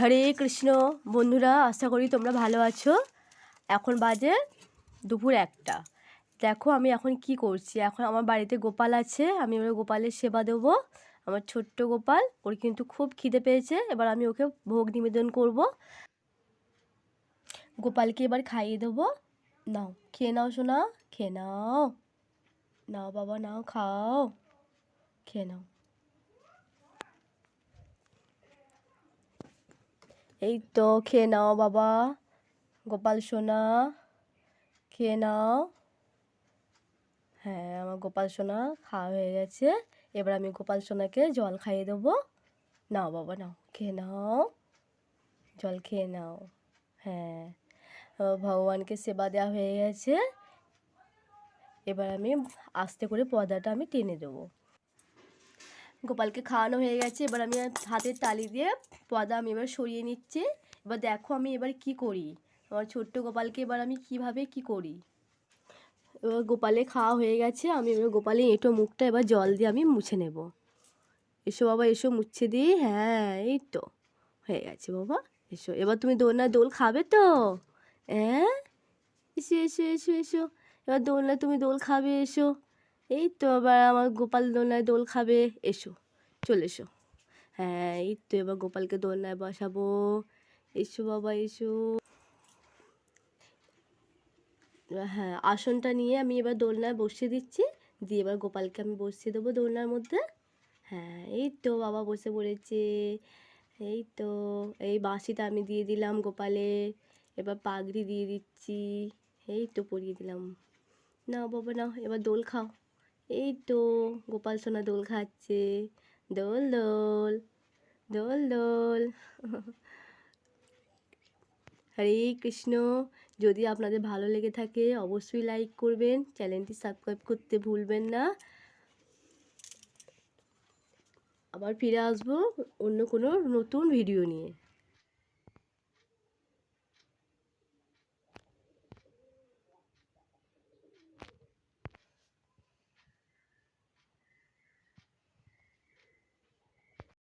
হরে কৃষ্ণ। বন্ধুরা, আশা করি তোমরা ভালো আছো। এখন বাজে দুপুর একটা। দেখো আমি এখন কি করছি? এখন আমার বাড়িতে গোপাল আছে, আমি এবার গোপালের সেবা দেবো। আমার ছোট্ট গোপাল, ওর কিন্তু খুব খিদে পেয়েছে, এবার আমি ওকে ভোগ নিবেদন করব। গোপালকে এবার খাইয়ে দেবো। নাও, খেয়ে নাও শোনা খেয়ে নাও। নাও বাবা, নাও খাও। খেয়ে নাও। এই তো, খেয়ে নাও বাবা। গোপাল, সোনা, খেয়ে নাও। হ্যাঁ আমার গোপাল, সোনা খাওয়া হয়ে গেছে। এবার আমি গোপাল, সোনাকে জল খাইয়ে দেবো। নাও বাবা, নাও, খেয়ে নাও। জল খেয়ে নাও। হ্যাঁ ভগবানকে সেবা দেওয়া হয়ে গেছে। এবার আমি আস্তে করে পর্দাটা আমি টেনে দেবো। গোপালকে খাওয়ানো হয়ে গেছে। এবার আমি হাতের তালি দিয়ে পদা আমি এবার সরিয়ে নিচ্ছি। এবার দেখো আমি এবার কি করি? আমার ছোট্ট গোপালকে এবার আমি কীভাবে কি করি? এবার গোপালে খাওয়া হয়ে গেছে। আমি এবার গোপালে এঁটো মুখটা এবার জল দিয়ে আমি মুছে নেব। এসো বাবা, এসো মুছে দিই হ্যাঁ এই তো, হয়ে গেছে বাবা। এসো, এবার তুমি দোলনা দোল খাবে তো? হ্যাঁ এসো এসো এসো এসো। এবার দোলনা তুমি দোল খাবে, এসো। এই তো এবার আমার গোপাল দোলনায় দোল খাবে, এসো, চলে এসো। হ্যাঁ এই তো এবার গোপালকে দোলনায় বসাবো। এসো বাবা, এসো। হ্যাঁ আসনটা নিয়ে আমি এবার দোলনায় বসিয়ে দিচ্ছি। দিয়ে এবার গোপালকে আমি বসিয়ে দেবো দোলনার মধ্যে। হ্যাঁ এই তো বাবা বসে পড়েছে। এই তো, এই বাঁশিটা আমি দিয়ে দিলাম গোপালে। এবার পাগড়ি দিয়ে দিচ্ছি। এই তো পরিয়ে দিলাম। নাও বাবা, নাও, এবার দোল খাও। এই তো গোপাল সোনা দোল খাচ্ছে। দোল দোল দোল দোল। হরে কৃষ্ণ। যদি আপনাদের ভালো লেগে থাকে অবশ্যই লাইক করবেন, চ্যানেলটি সাবস্ক্রাইব করতে ভুলবেন না। আবার ফিরে আসব অন্য কোনো নতুন ভিডিও নিয়ে।